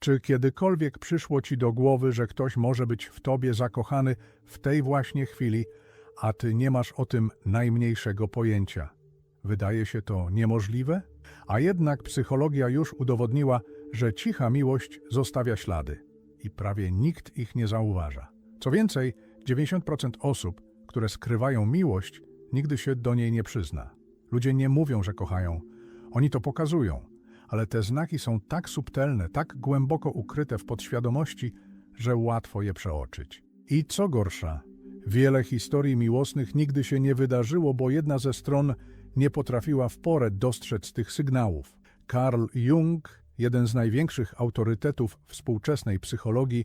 Czy kiedykolwiek przyszło ci do głowy, że ktoś może być w tobie zakochany w tej właśnie chwili, a ty nie masz o tym najmniejszego pojęcia? Wydaje się to niemożliwe? A jednak psychologia już udowodniła, że cicha miłość zostawia ślady i prawie nikt ich nie zauważa. Co więcej, 90% osób, które skrywają miłość, nigdy się do niej nie przyzna. Ludzie nie mówią, że kochają, oni to pokazują, ale te znaki są tak subtelne, tak głęboko ukryte w podświadomości, że łatwo je przeoczyć. I co gorsza, wiele historii miłosnych nigdy się nie wydarzyło, bo jedna ze stron nie potrafiła w porę dostrzec tych sygnałów. Carl Jung, jeden z największych autorytetów współczesnej psychologii,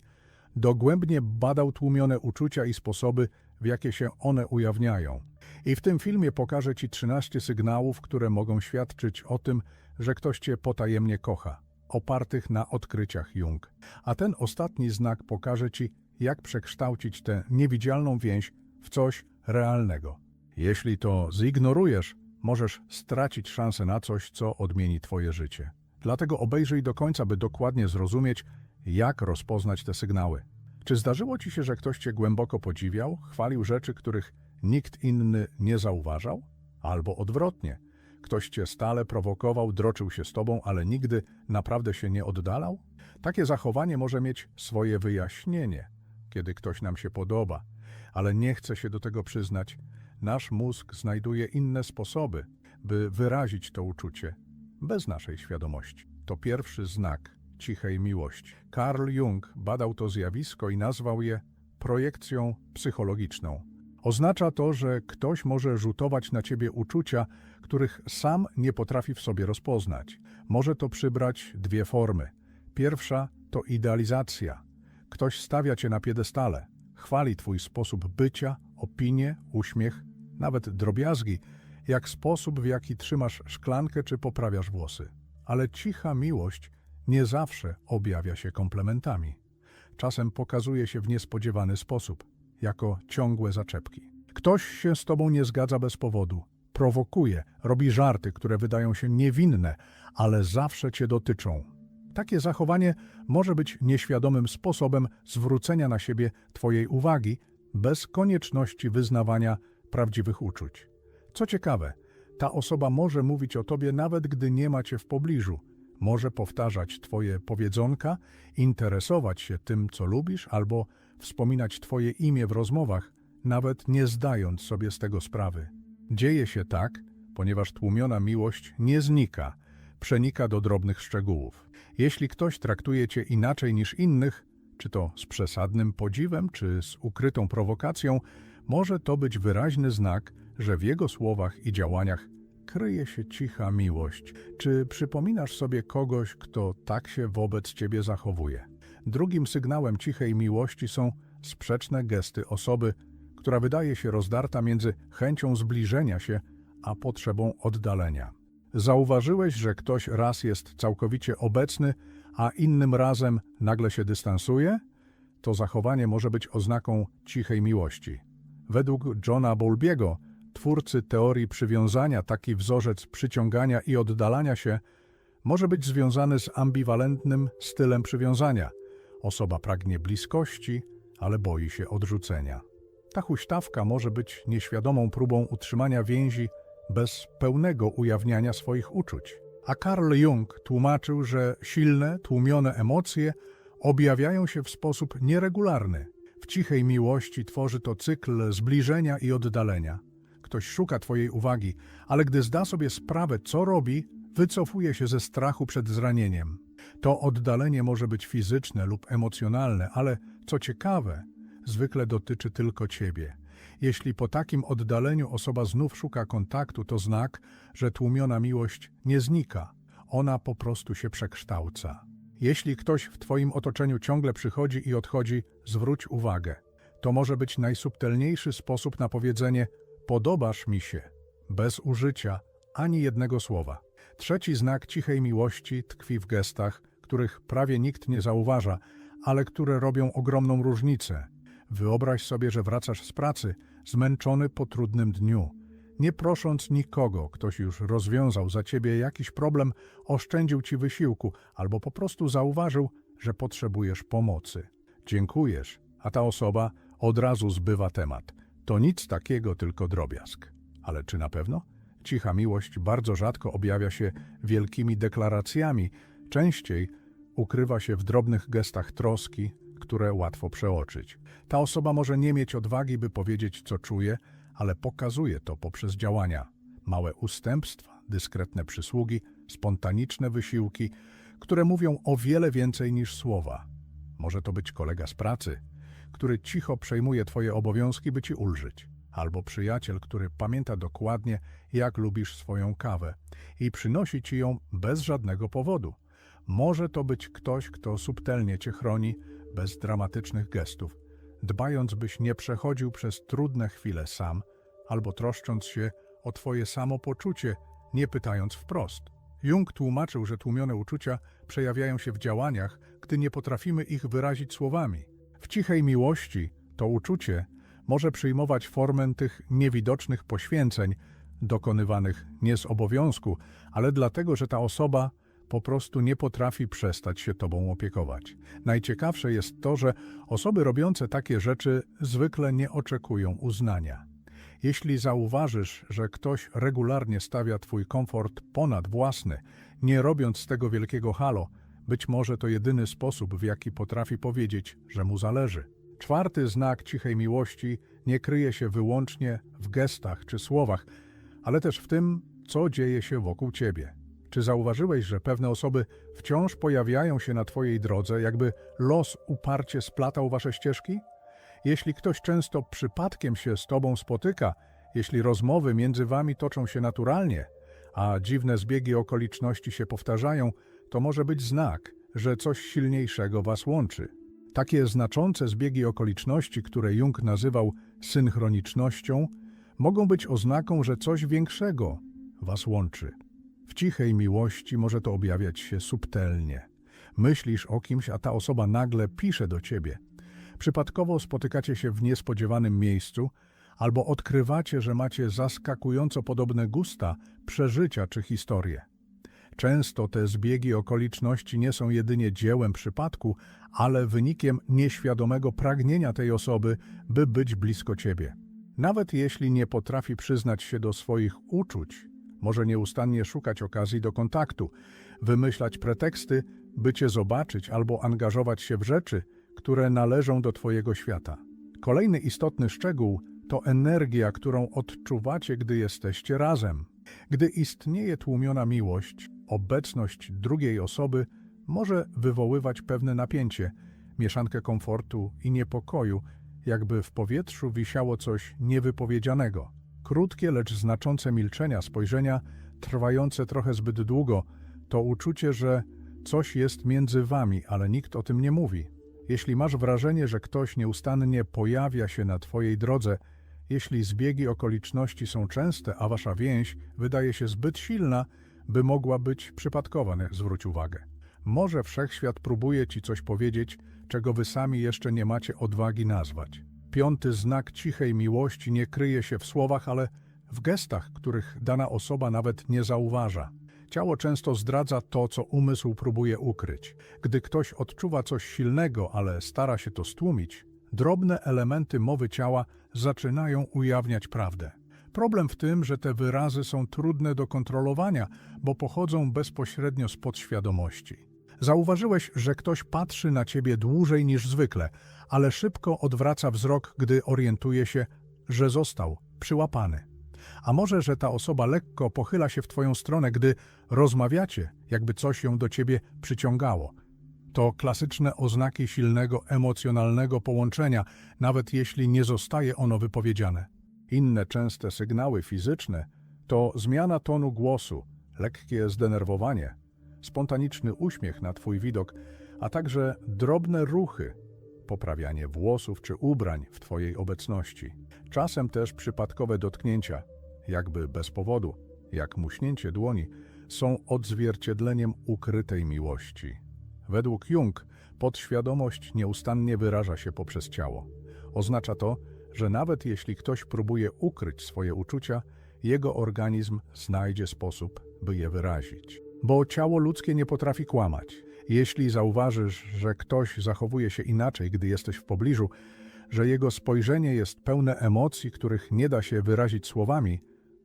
dogłębnie badał tłumione uczucia i sposoby, w jakie się one ujawniają. I w tym filmie pokażę Ci 13 sygnałów, które mogą świadczyć o tym, że ktoś Cię potajemnie kocha, opartych na odkryciach Jung. A ten ostatni znak pokaże Ci, jak przekształcić tę niewidzialną więź w coś realnego. Jeśli to zignorujesz, możesz stracić szansę na coś, co odmieni Twoje życie. Dlatego obejrzyj do końca, by dokładnie zrozumieć, jak rozpoznać te sygnały. Czy zdarzyło Ci się, że ktoś Cię głęboko podziwiał, chwalił rzeczy, których nikt inny nie zauważał? Albo odwrotnie, ktoś Cię stale prowokował, droczył się z Tobą, ale nigdy naprawdę się nie oddalał? Takie zachowanie może mieć swoje wyjaśnienie, kiedy ktoś nam się podoba, ale nie chce się do tego przyznać. Nasz mózg znajduje inne sposoby, by wyrazić to uczucie, bez naszej świadomości. To pierwszy znak cichej miłości. Carl Jung badał to zjawisko i nazwał je projekcją psychologiczną. Oznacza to, że ktoś może rzutować na ciebie uczucia, których sam nie potrafi w sobie rozpoznać. Może to przybrać dwie formy. Pierwsza to idealizacja. Ktoś stawia cię na piedestale, chwali twój sposób bycia, opinie, uśmiech, nawet drobiazgi, jak sposób, w jaki trzymasz szklankę czy poprawiasz włosy. Ale cicha miłość nie zawsze objawia się komplementami. Czasem pokazuje się w niespodziewany sposób, jako ciągłe zaczepki. Ktoś się z tobą nie zgadza bez powodu, prowokuje, robi żarty, które wydają się niewinne, ale zawsze cię dotyczą. Takie zachowanie może być nieświadomym sposobem zwrócenia na siebie twojej uwagi, bez konieczności wyznawania prawdziwych uczuć. Co ciekawe, ta osoba może mówić o tobie nawet gdy nie ma cię w pobliżu, może powtarzać Twoje powiedzonka, interesować się tym, co lubisz, albo wspominać Twoje imię w rozmowach, nawet nie zdając sobie z tego sprawy. Dzieje się tak, ponieważ tłumiona miłość nie znika, przenika do drobnych szczegółów. Jeśli ktoś traktuje Cię inaczej niż innych, czy to z przesadnym podziwem, czy z ukrytą prowokacją, może to być wyraźny znak, że w jego słowach i działaniach kryje się cicha miłość. Czy przypominasz sobie kogoś, kto tak się wobec ciebie zachowuje? Drugim sygnałem cichej miłości są sprzeczne gesty osoby, która wydaje się rozdarta między chęcią zbliżenia się a potrzebą oddalenia. Zauważyłeś, że ktoś raz jest całkowicie obecny, a innym razem nagle się dystansuje? To zachowanie może być oznaką cichej miłości. Według Johna Bowlbiego twórcy teorii przywiązania, taki wzorzec przyciągania i oddalania się może być związany z ambiwalentnym stylem przywiązania. Osoba pragnie bliskości, ale boi się odrzucenia. Ta huśtawka może być nieświadomą próbą utrzymania więzi bez pełnego ujawniania swoich uczuć. A Carl Jung tłumaczył, że silne, tłumione emocje objawiają się w sposób nieregularny. W cichej miłości tworzy to cykl zbliżenia i oddalenia. Ktoś szuka Twojej uwagi, ale gdy zda sobie sprawę, co robi, wycofuje się ze strachu przed zranieniem. To oddalenie może być fizyczne lub emocjonalne, ale co ciekawe, zwykle dotyczy tylko Ciebie. Jeśli po takim oddaleniu osoba znów szuka kontaktu, to znak, że tłumiona miłość nie znika, ona po prostu się przekształca. Jeśli ktoś w Twoim otoczeniu ciągle przychodzi i odchodzi, zwróć uwagę. To może być najsubtelniejszy sposób na powiedzenie Podobasz mi się, bez użycia ani jednego słowa. Trzeci znak cichej miłości tkwi w gestach, których prawie nikt nie zauważa, ale które robią ogromną różnicę. Wyobraź sobie, że wracasz z pracy, zmęczony po trudnym dniu. Nie prosząc nikogo, ktoś już rozwiązał za ciebie jakiś problem, oszczędził ci wysiłku albo po prostu zauważył, że potrzebujesz pomocy. Dziękujesz, a ta osoba od razu zbywa temat. To nic takiego, tylko drobiazg. Ale czy na pewno? Cicha miłość bardzo rzadko objawia się wielkimi deklaracjami, częściej ukrywa się w drobnych gestach troski, które łatwo przeoczyć. Ta osoba może nie mieć odwagi, by powiedzieć, co czuje, ale pokazuje to poprzez działania. Małe ustępstwa, dyskretne przysługi, spontaniczne wysiłki, które mówią o wiele więcej niż słowa. Może to być kolega z pracy, który cicho przejmuje Twoje obowiązki, by Ci ulżyć, albo przyjaciel, który pamięta dokładnie, jak lubisz swoją kawę i przynosi Ci ją bez żadnego powodu. Może to być ktoś, kto subtelnie Cię chroni, bez dramatycznych gestów, dbając, byś nie przechodził przez trudne chwile sam, albo troszcząc się o Twoje samopoczucie, nie pytając wprost. Jung tłumaczył, że tłumione uczucia przejawiają się w działaniach, gdy nie potrafimy ich wyrazić słowami. W cichej miłości to uczucie może przyjmować formę tych niewidocznych poświęceń, dokonywanych nie z obowiązku, ale dlatego, że ta osoba po prostu nie potrafi przestać się tobą opiekować. Najciekawsze jest to, że osoby robiące takie rzeczy zwykle nie oczekują uznania. Jeśli zauważysz, że ktoś regularnie stawia twój komfort ponad własny, nie robiąc z tego wielkiego halo, być może to jedyny sposób, w jaki potrafi powiedzieć, że mu zależy. Czwarty znak cichej miłości nie kryje się wyłącznie w gestach czy słowach, ale też w tym, co dzieje się wokół ciebie. Czy zauważyłeś, że pewne osoby wciąż pojawiają się na twojej drodze, jakby los uparcie splatał wasze ścieżki? Jeśli ktoś często przypadkiem się z tobą spotyka, jeśli rozmowy między wami toczą się naturalnie, a dziwne zbiegi okoliczności się powtarzają, to może być znak, że coś silniejszego was łączy. Takie znaczące zbiegi okoliczności, które Jung nazywał synchronicznością, mogą być oznaką, że coś większego was łączy. W cichej miłości może to objawiać się subtelnie. Myślisz o kimś, a ta osoba nagle pisze do ciebie. Przypadkowo spotykacie się w niespodziewanym miejscu, albo odkrywacie, że macie zaskakująco podobne gusta, przeżycia czy historie. Często te zbiegi okoliczności nie są jedynie dziełem przypadku, ale wynikiem nieświadomego pragnienia tej osoby, by być blisko ciebie. Nawet jeśli nie potrafi przyznać się do swoich uczuć, może nieustannie szukać okazji do kontaktu, wymyślać preteksty, by cię zobaczyć albo angażować się w rzeczy, które należą do twojego świata. Kolejny istotny szczegół to energia, którą odczuwacie, gdy jesteście razem. Gdy istnieje tłumiona miłość, obecność drugiej osoby może wywoływać pewne napięcie, mieszankę komfortu i niepokoju, jakby w powietrzu wisiało coś niewypowiedzianego. Krótkie, lecz znaczące milczenia, spojrzenia trwające trochę zbyt długo, to uczucie, że coś jest między wami, ale nikt o tym nie mówi. Jeśli masz wrażenie, że ktoś nieustannie pojawia się na twojej drodze, jeśli zbiegi okoliczności są częste, a wasza więź wydaje się zbyt silna, by mogła być przypadkowa, zwróć uwagę. Może wszechświat próbuje ci coś powiedzieć, czego wy sami jeszcze nie macie odwagi nazwać. Piąty znak cichej miłości nie kryje się w słowach, ale w gestach, których dana osoba nawet nie zauważa. Ciało często zdradza to, co umysł próbuje ukryć. Gdy ktoś odczuwa coś silnego, ale stara się to stłumić, drobne elementy mowy ciała zaczynają ujawniać prawdę. Problem w tym, że te wyrazy są trudne do kontrolowania, bo pochodzą bezpośrednio z podświadomości. Zauważyłeś, że ktoś patrzy na ciebie dłużej niż zwykle, ale szybko odwraca wzrok, gdy orientuje się, że został przyłapany. A może, że ta osoba lekko pochyla się w twoją stronę, gdy rozmawiacie, jakby coś ją do ciebie przyciągało. To klasyczne oznaki silnego emocjonalnego połączenia, nawet jeśli nie zostaje ono wypowiedziane. Inne częste sygnały fizyczne to zmiana tonu głosu, lekkie zdenerwowanie, spontaniczny uśmiech na twój widok, a także drobne ruchy, poprawianie włosów czy ubrań w twojej obecności. Czasem też przypadkowe dotknięcia, jakby bez powodu, jak muśnięcie dłoni, są odzwierciedleniem ukrytej miłości. Według Jung podświadomość nieustannie wyraża się poprzez ciało. Oznacza to, że nawet jeśli ktoś próbuje ukryć swoje uczucia, jego organizm znajdzie sposób, by je wyrazić. Bo ciało ludzkie nie potrafi kłamać. Jeśli zauważysz, że ktoś zachowuje się inaczej, gdy jesteś w pobliżu, że jego spojrzenie jest pełne emocji, których nie da się wyrazić słowami,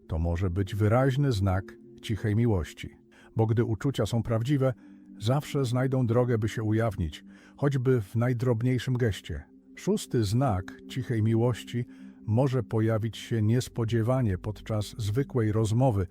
to może być wyraźny znak cichej miłości. Bo gdy uczucia są prawdziwe, zawsze znajdą drogę, by się ujawnić, choćby w najdrobniejszym geście. Szósty znak cichej miłości może pojawić się niespodziewanie podczas zwykłej rozmowy,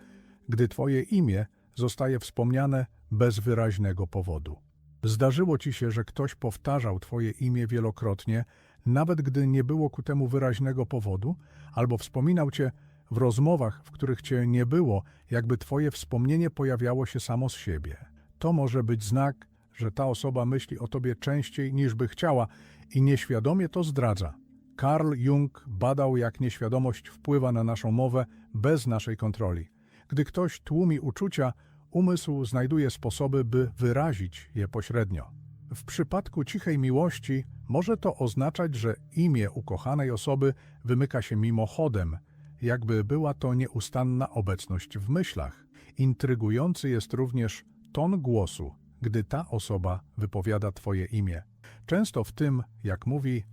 gdy Twoje imię zostaje wspomniane bez wyraźnego powodu. Zdarzyło Ci się, że ktoś powtarzał Twoje imię wielokrotnie, nawet gdy nie było ku temu wyraźnego powodu, albo wspominał Cię w rozmowach, w których Cię nie było, jakby Twoje wspomnienie pojawiało się samo z siebie. To może być znak, że ta osoba myśli o Tobie częściej niż by chciała i nieświadomie to zdradza. Carl Jung badał, jak nieświadomość wpływa na naszą mowę bez naszej kontroli. Gdy ktoś tłumi uczucia, umysł znajduje sposoby, by wyrazić je pośrednio. W przypadku cichej miłości może to oznaczać, że imię ukochanej osoby wymyka się mimochodem, jakby była to nieustanna obecność w myślach. Intrygujący jest również ton głosu, gdy ta osoba wypowiada Twoje imię. Często w tym, jak mówi,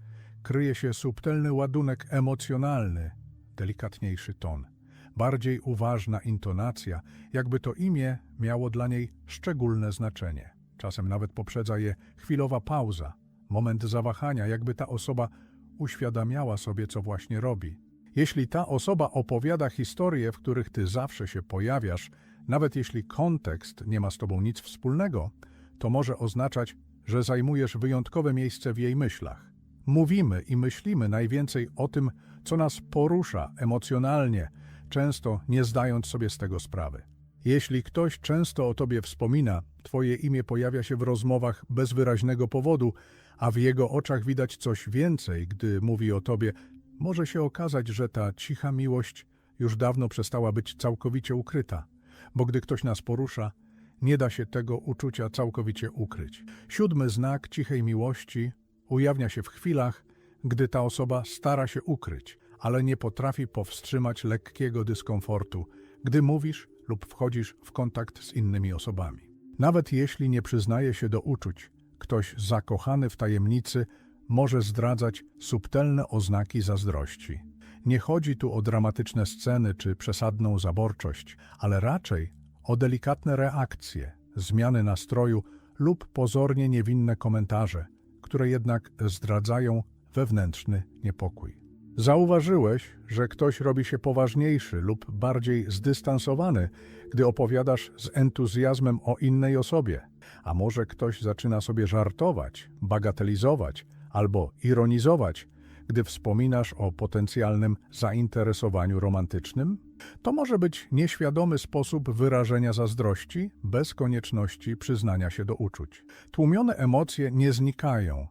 kryje się subtelny ładunek emocjonalny, delikatniejszy ton, bardziej uważna intonacja, jakby to imię miało dla niej szczególne znaczenie. Czasem nawet poprzedza je chwilowa pauza, moment zawahania, jakby ta osoba uświadamiała sobie, co właśnie robi. Jeśli ta osoba opowiada historie, w których ty zawsze się pojawiasz, nawet jeśli kontekst nie ma z tobą nic wspólnego, to może oznaczać, że zajmujesz wyjątkowe miejsce w jej myślach. Mówimy i myślimy najwięcej o tym, co nas porusza emocjonalnie, często nie zdając sobie z tego sprawy. Jeśli ktoś często o tobie wspomina, twoje imię pojawia się w rozmowach bez wyraźnego powodu, a w jego oczach widać coś więcej, gdy mówi o tobie, może się okazać, że ta cicha miłość już dawno przestała być całkowicie ukryta, bo gdy ktoś nas porusza, nie da się tego uczucia całkowicie ukryć. Siódmy znak cichej miłości ujawnia się w chwilach, gdy ta osoba stara się ukryć, ale nie potrafi powstrzymać lekkiego dyskomfortu, gdy mówisz lub wchodzisz w kontakt z innymi osobami. Nawet jeśli nie przyznaje się do uczuć, ktoś zakochany w tajemnicy może zdradzać subtelne oznaki zazdrości. Nie chodzi tu o dramatyczne sceny czy przesadną zaborczość, ale raczej o delikatne reakcje, zmiany nastroju lub pozornie niewinne komentarze, które jednak zdradzają wewnętrzny niepokój. Zauważyłeś, że ktoś robi się poważniejszy lub bardziej zdystansowany, gdy opowiadasz z entuzjazmem o innej osobie, a może ktoś zaczyna sobie żartować, bagatelizować albo ironizować, gdy wspominasz o potencjalnym zainteresowaniu romantycznym? To może być nieświadomy sposób wyrażenia zazdrości bez konieczności przyznania się do uczuć. Tłumione emocje nie znikają,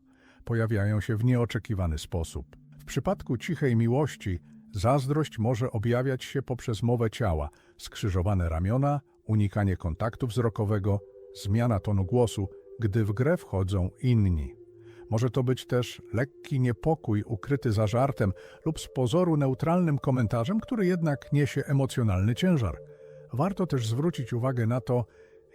pojawiają się w nieoczekiwany sposób. W przypadku cichej miłości zazdrość może objawiać się poprzez mowę ciała, skrzyżowane ramiona, unikanie kontaktu wzrokowego, zmiana tonu głosu, gdy w grę wchodzą inni. Może to być też lekki niepokój ukryty za żartem lub z pozoru neutralnym komentarzem, który jednak niesie emocjonalny ciężar. Warto też zwrócić uwagę na to,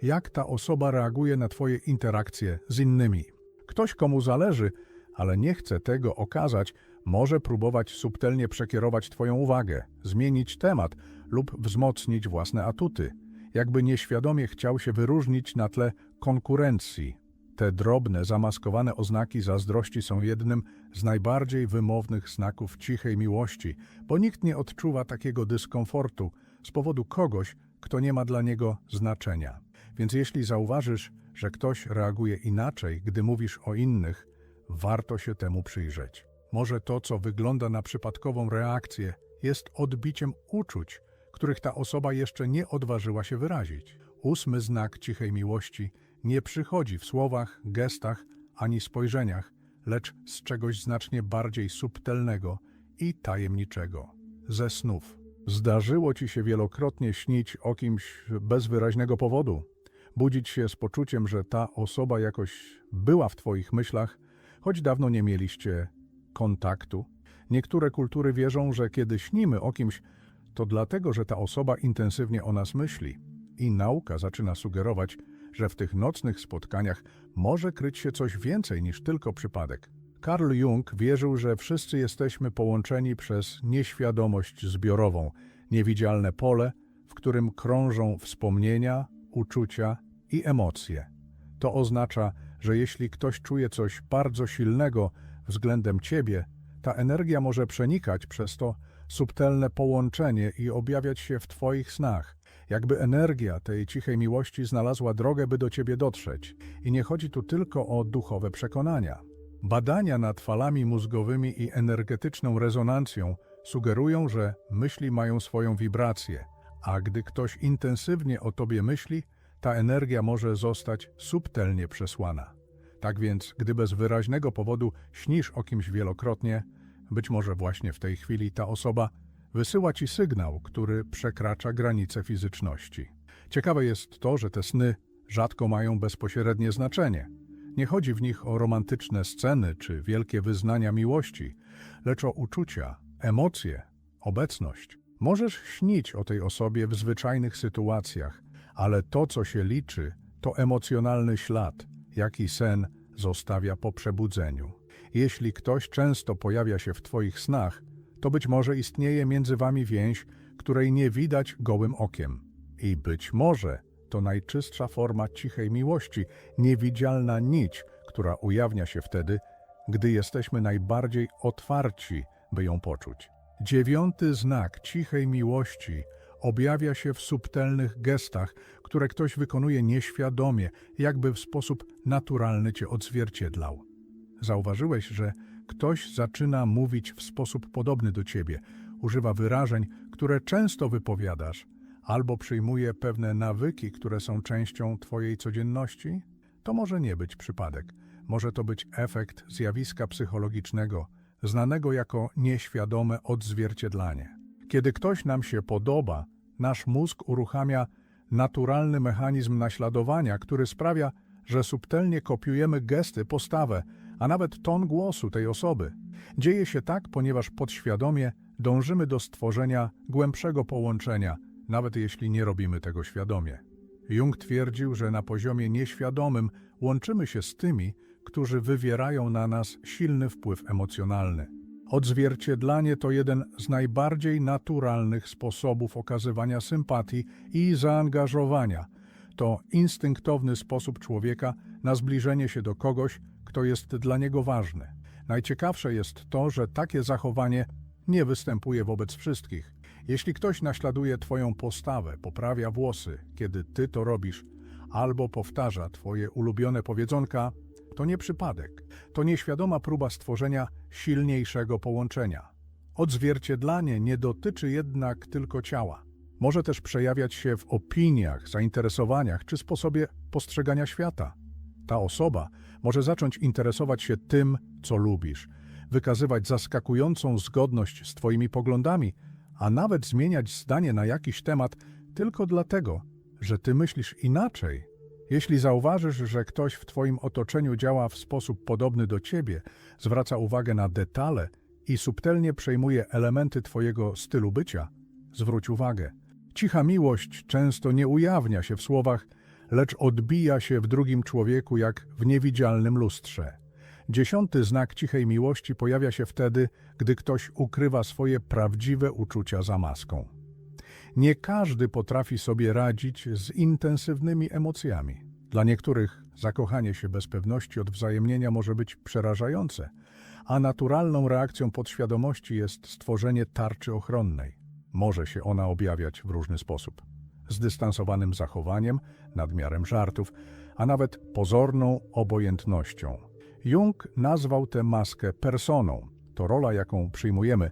jak ta osoba reaguje na Twoje interakcje z innymi. Ktoś, komu zależy, ale nie chce tego okazać, może próbować subtelnie przekierować Twoją uwagę, zmienić temat lub wzmocnić własne atuty, jakby nieświadomie chciał się wyróżnić na tle konkurencji. Te drobne, zamaskowane oznaki zazdrości są jednym z najbardziej wymownych znaków cichej miłości, bo nikt nie odczuwa takiego dyskomfortu z powodu kogoś, kto nie ma dla niego znaczenia. Więc jeśli zauważysz, że ktoś reaguje inaczej, gdy mówisz o innych, warto się temu przyjrzeć. Może to, co wygląda na przypadkową reakcję, jest odbiciem uczuć, których ta osoba jeszcze nie odważyła się wyrazić. Ósmy znak cichej miłości nie przychodzi w słowach, gestach ani spojrzeniach, lecz z czegoś znacznie bardziej subtelnego i tajemniczego ze snów. Zdarzyło ci się wielokrotnie śnić o kimś bez wyraźnego powodu, budzić się z poczuciem, że ta osoba jakoś była w twoich myślach, choć dawno nie mieliście kontaktu. Niektóre kultury wierzą, że kiedy śnimy o kimś, to dlatego, że ta osoba intensywnie o nas myśli. I nauka zaczyna sugerować, że w tych nocnych spotkaniach może kryć się coś więcej niż tylko przypadek. Carl Jung wierzył, że wszyscy jesteśmy połączeni przez nieświadomość zbiorową, niewidzialne pole, w którym krążą wspomnienia, uczucia i emocje. To oznacza, że jeśli ktoś czuje coś bardzo silnego względem ciebie, ta energia może przenikać przez to subtelne połączenie i objawiać się w twoich snach, jakby energia tej cichej miłości znalazła drogę, by do ciebie dotrzeć. I nie chodzi tu tylko o duchowe przekonania. Badania nad falami mózgowymi i energetyczną rezonancją sugerują, że myśli mają swoją wibrację, a gdy ktoś intensywnie o tobie myśli, ta energia może zostać subtelnie przesłana. Tak więc, gdy bez wyraźnego powodu śnisz o kimś wielokrotnie, być może właśnie w tej chwili ta osoba wysyła ci sygnał, który przekracza granice fizyczności. Ciekawe jest to, że te sny rzadko mają bezpośrednie znaczenie. Nie chodzi w nich o romantyczne sceny czy wielkie wyznania miłości, lecz o uczucia, emocje, obecność. Możesz śnić o tej osobie w zwyczajnych sytuacjach, ale to, co się liczy, to emocjonalny ślad, jaki sen zostawia po przebudzeniu. Jeśli ktoś często pojawia się w Twoich snach, to być może istnieje między Wami więź, której nie widać gołym okiem. I być może to najczystsza forma cichej miłości, niewidzialna nić, która ujawnia się wtedy, gdy jesteśmy najbardziej otwarci, by ją poczuć. Dziewiąty znak cichej miłości objawia się w subtelnych gestach, które ktoś wykonuje nieświadomie, jakby w sposób naturalny cię odzwierciedlał. Zauważyłeś, że ktoś zaczyna mówić w sposób podobny do ciebie, używa wyrażeń, które często wypowiadasz, albo przyjmuje pewne nawyki, które są częścią twojej codzienności? To może nie być przypadek. Może to być efekt zjawiska psychologicznego, znanego jako nieświadome odzwierciedlanie. Kiedy ktoś nam się podoba, nasz mózg uruchamia naturalny mechanizm naśladowania, który sprawia, że subtelnie kopiujemy gesty, postawę, a nawet ton głosu tej osoby. Dzieje się tak, ponieważ podświadomie dążymy do stworzenia głębszego połączenia, nawet jeśli nie robimy tego świadomie. Jung twierdził, że na poziomie nieświadomym łączymy się z tymi, którzy wywierają na nas silny wpływ emocjonalny. Odzwierciedlanie to jeden z najbardziej naturalnych sposobów okazywania sympatii i zaangażowania. To instynktowny sposób człowieka na zbliżenie się do kogoś, kto jest dla niego ważny. Najciekawsze jest to, że takie zachowanie nie występuje wobec wszystkich. Jeśli ktoś naśladuje Twoją postawę, poprawia włosy, kiedy Ty to robisz, albo powtarza Twoje ulubione powiedzonka, to nie przypadek. To nieświadoma próba stworzenia silniejszego połączenia. Odzwierciedlanie nie dotyczy jednak tylko ciała. Może też przejawiać się w opiniach, zainteresowaniach czy sposobie postrzegania świata. Ta osoba może zacząć interesować się tym, co lubisz, wykazywać zaskakującą zgodność z Twoimi poglądami, a nawet zmieniać zdanie na jakiś temat tylko dlatego, że Ty myślisz inaczej. Jeśli zauważysz, że ktoś w Twoim otoczeniu działa w sposób podobny do Ciebie, zwraca uwagę na detale i subtelnie przejmuje elementy Twojego stylu bycia, zwróć uwagę. Cicha miłość często nie ujawnia się w słowach, lecz odbija się w drugim człowieku jak w niewidzialnym lustrze. Dziesiąty znak cichej miłości pojawia się wtedy, gdy ktoś ukrywa swoje prawdziwe uczucia za maską. Nie każdy potrafi sobie radzić z intensywnymi emocjami. Dla niektórych zakochanie się bez pewności odwzajemnienia może być przerażające, a naturalną reakcją podświadomości jest stworzenie tarczy ochronnej. Może się ona objawiać w różny sposób. Zdystansowanym zachowaniem, nadmiarem żartów, a nawet pozorną obojętnością. Jung nazwał tę maskę personą. To rola, jaką przyjmujemy,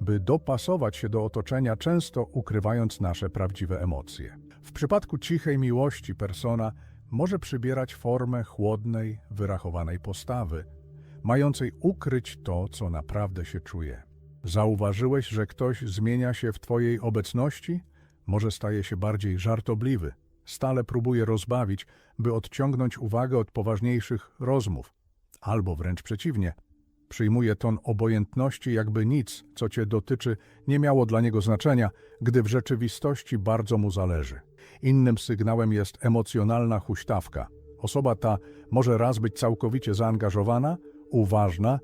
by dopasować się do otoczenia, często ukrywając nasze prawdziwe emocje. W przypadku cichej miłości persona może przybierać formę chłodnej, wyrachowanej postawy, mającej ukryć to, co naprawdę się czuje. Zauważyłeś, że ktoś zmienia się w Twojej obecności? Może staje się bardziej żartobliwy, stale próbuje rozbawić, by odciągnąć uwagę od poważniejszych rozmów, albo wręcz przeciwnie, Przyjmuje ton obojętności, jakby nic, co cię dotyczy, nie miało dla niego znaczenia, gdy w rzeczywistości bardzo mu zależy. Innym sygnałem jest emocjonalna huśtawka. Osoba ta może raz być całkowicie zaangażowana, uważna,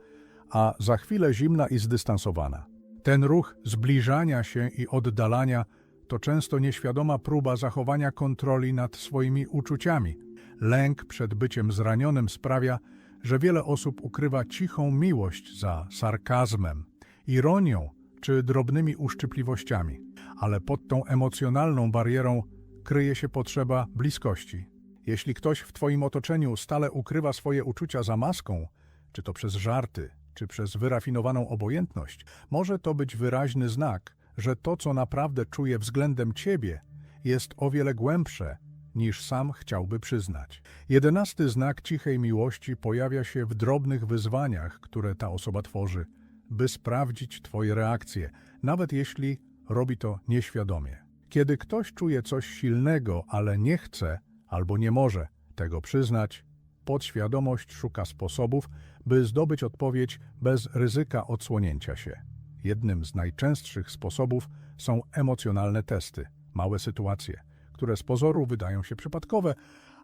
a za chwilę zimna i zdystansowana. Ten ruch zbliżania się i oddalania to często nieświadoma próba zachowania kontroli nad swoimi uczuciami. Lęk przed byciem zranionym sprawia, że wiele osób ukrywa cichą miłość za sarkazmem, ironią czy drobnymi uszczypliwościami, ale pod tą emocjonalną barierą kryje się potrzeba bliskości. Jeśli ktoś w Twoim otoczeniu stale ukrywa swoje uczucia za maską, czy to przez żarty, czy przez wyrafinowaną obojętność, może to być wyraźny znak, że to, co naprawdę czuje względem Ciebie, jest o wiele głębsze niż sam chciałby przyznać. Jedenasty znak cichej miłości pojawia się w drobnych wyzwaniach, które ta osoba tworzy, by sprawdzić Twoje reakcje, nawet jeśli robi to nieświadomie. Kiedy ktoś czuje coś silnego, ale nie chce albo nie może tego przyznać, podświadomość szuka sposobów, by zdobyć odpowiedź bez ryzyka odsłonięcia się. Jednym z najczęstszych sposobów są emocjonalne testy, małe sytuacje, które z pozoru wydają się przypadkowe,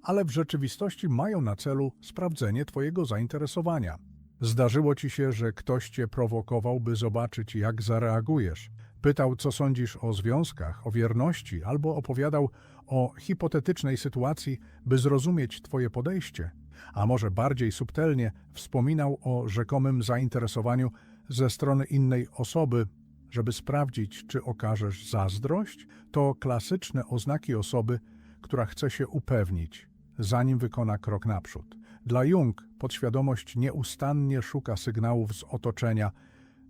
ale w rzeczywistości mają na celu sprawdzenie Twojego zainteresowania. Zdarzyło Ci się, że ktoś Cię prowokował, by zobaczyć, jak zareagujesz. Pytał, co sądzisz o związkach, o wierności, albo opowiadał o hipotetycznej sytuacji, by zrozumieć Twoje podejście. A może bardziej subtelnie wspominał o rzekomym zainteresowaniu ze strony innej osoby, żeby sprawdzić, czy okażesz zazdrość, to klasyczne oznaki osoby, która chce się upewnić, zanim wykona krok naprzód. Dla Jung podświadomość nieustannie szuka sygnałów z otoczenia,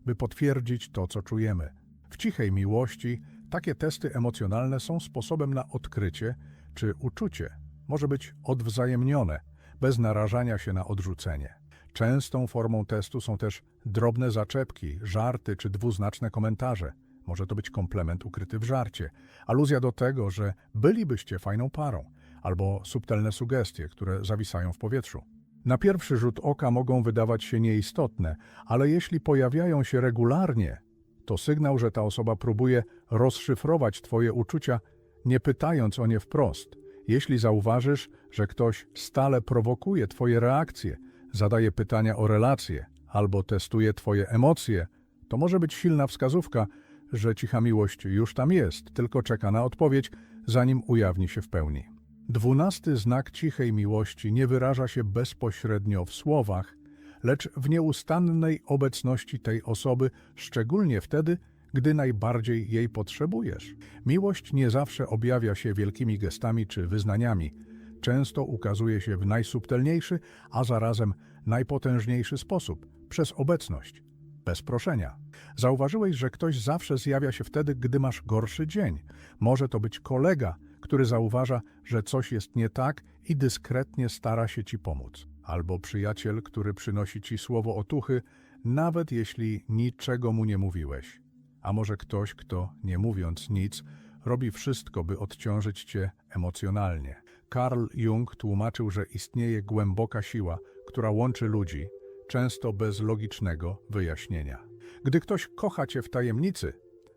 by potwierdzić to, co czujemy. W cichej miłości takie testy emocjonalne są sposobem na odkrycie, czy uczucie może być odwzajemnione, bez narażania się na odrzucenie. Częstą formą testu są też drobne zaczepki, żarty czy dwuznaczne komentarze. Może to być komplement ukryty w żarcie, aluzja do tego, że bylibyście fajną parą, albo subtelne sugestie, które zawisają w powietrzu. Na pierwszy rzut oka mogą wydawać się nieistotne, ale jeśli pojawiają się regularnie, to sygnał, że ta osoba próbuje rozszyfrować Twoje uczucia, nie pytając o nie wprost. Jeśli zauważysz, że ktoś stale prowokuje Twoje reakcje, zadaje pytania o relacje albo testuje Twoje emocje, to może być silna wskazówka, że cicha miłość już tam jest, tylko czeka na odpowiedź, zanim ujawni się w pełni. Dwunasty znak cichej miłości nie wyraża się bezpośrednio w słowach, lecz w nieustannej obecności tej osoby, szczególnie wtedy, gdy najbardziej jej potrzebujesz. Miłość nie zawsze objawia się wielkimi gestami czy wyznaniami. Często ukazuje się w najsubtelniejszy, a zarazem najpotężniejszy sposób przez obecność, bez proszenia. Zauważyłeś, że ktoś zawsze zjawia się wtedy, gdy masz gorszy dzień. Może to być kolega, który zauważa, że coś jest nie tak i dyskretnie stara się ci pomóc. Albo przyjaciel, który przynosi ci słowo otuchy, nawet jeśli niczego mu nie mówiłeś. A może ktoś, kto, nie mówiąc nic, robi wszystko, by odciążyć cię emocjonalnie. Carl Jung tłumaczył, że istnieje głęboka siła, która łączy ludzi, często bez logicznego wyjaśnienia. Gdy ktoś kocha cię w tajemnicy,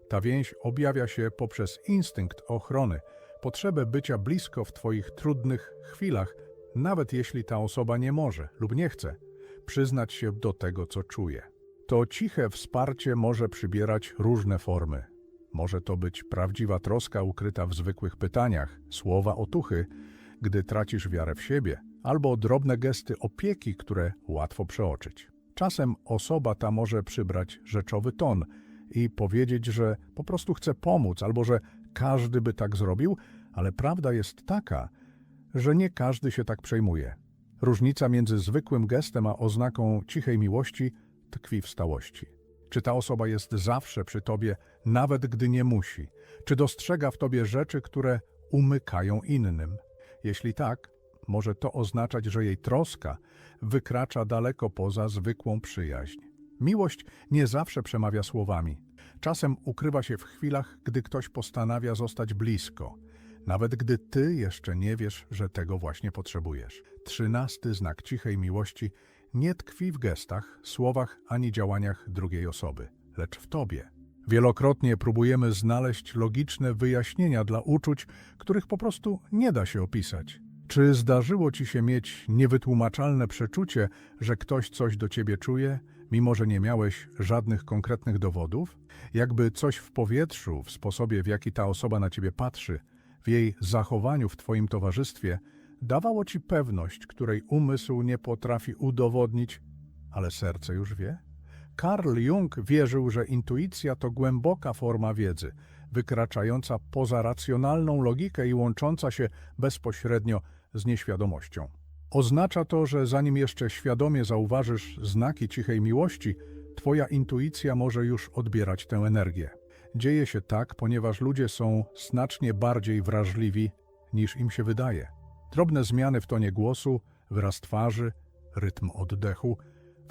ta więź objawia się poprzez instynkt ochrony, potrzebę bycia blisko w twoich trudnych chwilach, nawet jeśli ta osoba nie może lub nie chce przyznać się do tego, co czuje. To ciche wsparcie może przybierać różne formy. Może to być prawdziwa troska ukryta w zwykłych pytaniach, słowa otuchy, gdy tracisz wiarę w siebie, albo drobne gesty opieki, które łatwo przeoczyć. Czasem osoba ta może przybrać rzeczowy ton i powiedzieć, że po prostu chce pomóc, albo że każdy by tak zrobił, ale prawda jest taka, że nie każdy się tak przejmuje. Różnica między zwykłym gestem a oznaką cichej miłości tkwi w stałości. Czy ta osoba jest zawsze przy tobie, nawet gdy nie musi? Czy dostrzega w tobie rzeczy, które umykają innym? Jeśli tak, może to oznaczać, że jej troska wykracza daleko poza zwykłą przyjaźń. Miłość nie zawsze przemawia słowami. Czasem ukrywa się w chwilach, gdy ktoś postanawia zostać blisko, nawet gdy ty jeszcze nie wiesz, że tego właśnie potrzebujesz. Trzynasty znak cichej miłości nie tkwi w gestach, słowach ani działaniach drugiej osoby, lecz w tobie. Wielokrotnie próbujemy znaleźć logiczne wyjaśnienia dla uczuć, których po prostu nie da się opisać. Czy zdarzyło ci się mieć niewytłumaczalne przeczucie, że ktoś coś do ciebie czuje, mimo że nie miałeś żadnych konkretnych dowodów? Jakby coś w powietrzu, w sposobie w jaki ta osoba na ciebie patrzy, w jej zachowaniu w twoim towarzystwie, dawało ci pewność, której umysł nie potrafi udowodnić, ale serce już wie? Carl Jung wierzył, że intuicja to głęboka forma wiedzy, wykraczająca poza racjonalną logikę i łącząca się bezpośrednio z nieświadomością. Oznacza to, że zanim jeszcze świadomie zauważysz znaki cichej miłości, twoja intuicja może już odbierać tę energię. Dzieje się tak, ponieważ ludzie są znacznie bardziej wrażliwi niż im się wydaje. Drobne zmiany w tonie głosu, wyraz twarzy, rytm oddechu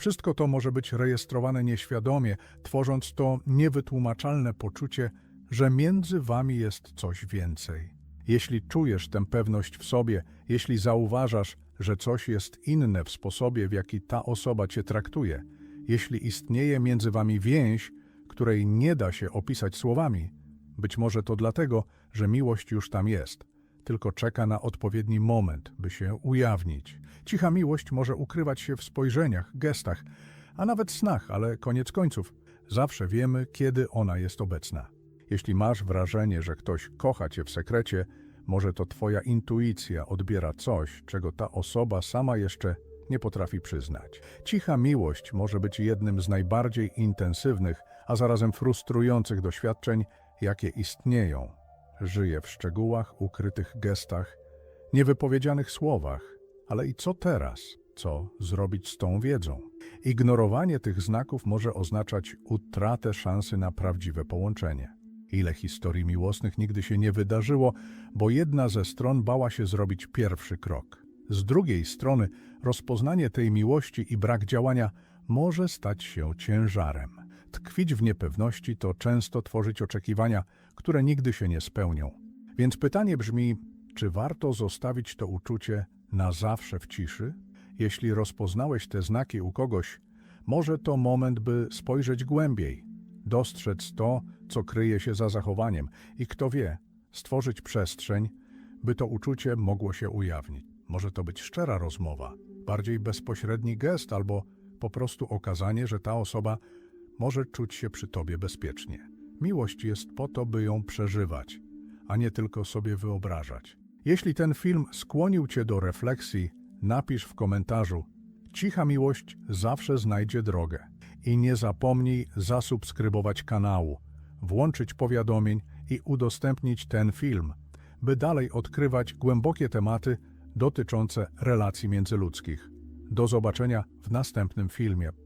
wszystko to może być rejestrowane nieświadomie, tworząc to niewytłumaczalne poczucie, że między wami jest coś więcej. Jeśli czujesz tę pewność w sobie, jeśli zauważasz, że coś jest inne w sposobie, w jaki ta osoba cię traktuje, jeśli istnieje między wami więź, której nie da się opisać słowami, być może to dlatego, że miłość już tam jest, tylko czeka na odpowiedni moment, by się ujawnić. Cicha miłość może ukrywać się w spojrzeniach, gestach, a nawet snach, ale koniec końców, zawsze wiemy, kiedy ona jest obecna. Jeśli masz wrażenie, że ktoś kocha cię w sekrecie, może to twoja intuicja odbiera coś, czego ta osoba sama jeszcze nie potrafi przyznać. Cicha miłość może być jednym z najbardziej intensywnych, a zarazem frustrujących doświadczeń, jakie istnieją. Żyje w szczegółach, ukrytych gestach, niewypowiedzianych słowach, ale i co teraz? Co zrobić z tą wiedzą? Ignorowanie tych znaków może oznaczać utratę szansy na prawdziwe połączenie. Ile historii miłosnych nigdy się nie wydarzyło, bo jedna ze stron bała się zrobić pierwszy krok. Z drugiej strony, rozpoznanie tej miłości i brak działania może stać się ciężarem. Tkwić w niepewności to często tworzyć oczekiwania, które nigdy się nie spełnią. Więc pytanie brzmi, czy warto zostawić to uczucie na zawsze w ciszy? Jeśli rozpoznałeś te znaki u kogoś, może to moment, by spojrzeć głębiej, dostrzec to, co kryje się za zachowaniem i kto wie, stworzyć przestrzeń, by to uczucie mogło się ujawnić. Może to być szczera rozmowa, bardziej bezpośredni gest albo po prostu okazanie, że ta osoba może czuć się przy tobie bezpiecznie. Miłość jest po to, by ją przeżywać, a nie tylko sobie wyobrażać. Jeśli ten film skłonił cię do refleksji, napisz w komentarzu. Cicha miłość zawsze znajdzie drogę. I nie zapomnij zasubskrybować kanału, włączyć powiadomień i udostępnić ten film, by dalej odkrywać głębokie tematy dotyczące relacji międzyludzkich. Do zobaczenia w następnym filmie.